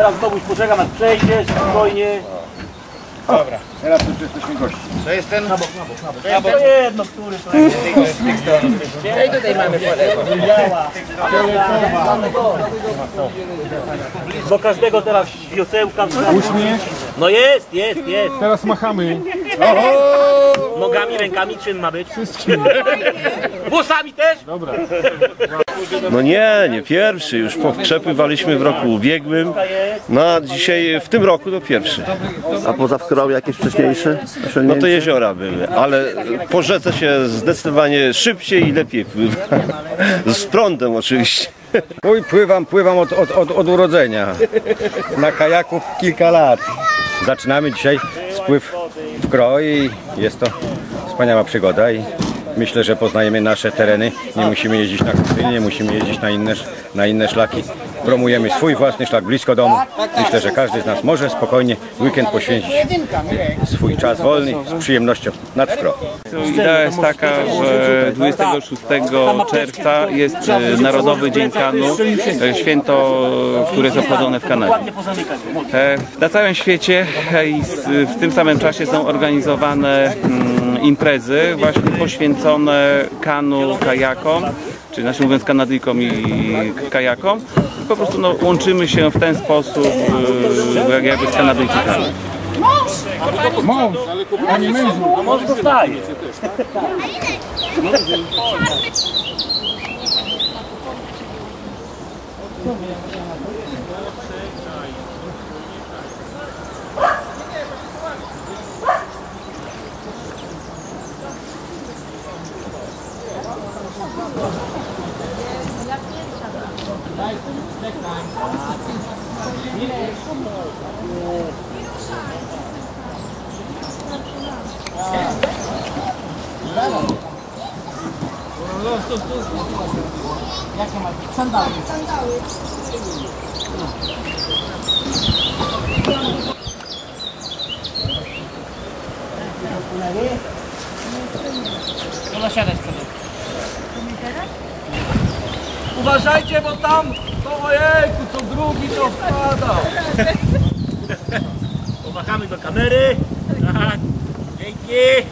Teraz znowu poczekam, aż przejdziesz, spokojnie. Teraz już jesteśmy gości. To jest ten... To jest jedno, który to jest. I tutaj mamy po lewo. Działa. Do każdego teraz wiosełka. Uśmiech. No jest, jest, jest. Teraz machamy. Nogami, rękami czym ma być? Włosami też? Dobra. No nie, nie pierwszy, już powkrzepywaliśmy w roku ubiegłym, no a dzisiaj w tym roku to pierwszy. A poza wkrał jakieś wcześniejsze No to jeziora były, ale po rzece się zdecydowanie szybciej i lepiej pływa. Z prądem oczywiście. Oj, pływam, pływam od, od, od, od urodzenia. Na kajaku kilka lat. Zaczynamy dzisiaj spływ w Kroi jest to wspaniała przygoda i myślę, że poznajemy nasze tereny. Nie musimy jeździć na kury, nie musimy jeździć na inne, na inne szlaki. Promujemy swój własny szlak blisko domu. Myślę, że każdy z nas może spokojnie weekend poświęcić swój czas wolny z przyjemnością nad Wkro. Idea jest taka, że 26 czerwca jest e, Narodowy Dzień Kanu, e, święto, które jest obchodzone w Kanadzie. Na całym świecie e, i w tym samym czasie są organizowane mm, imprezy właśnie poświęcone kanu, kajakom, czyli naszym mówiąc kanadyjkom i kajakom. I po prostu no, łączymy się w ten sposób e, jak jakby z Kanadyjczykami. Mąż, mężu. A może dostaje. 啊！嗯。Uważajcie, bo tam, to ojejku, co drugi to wpada. Pomachamy do kamery. Tak. Dzięki.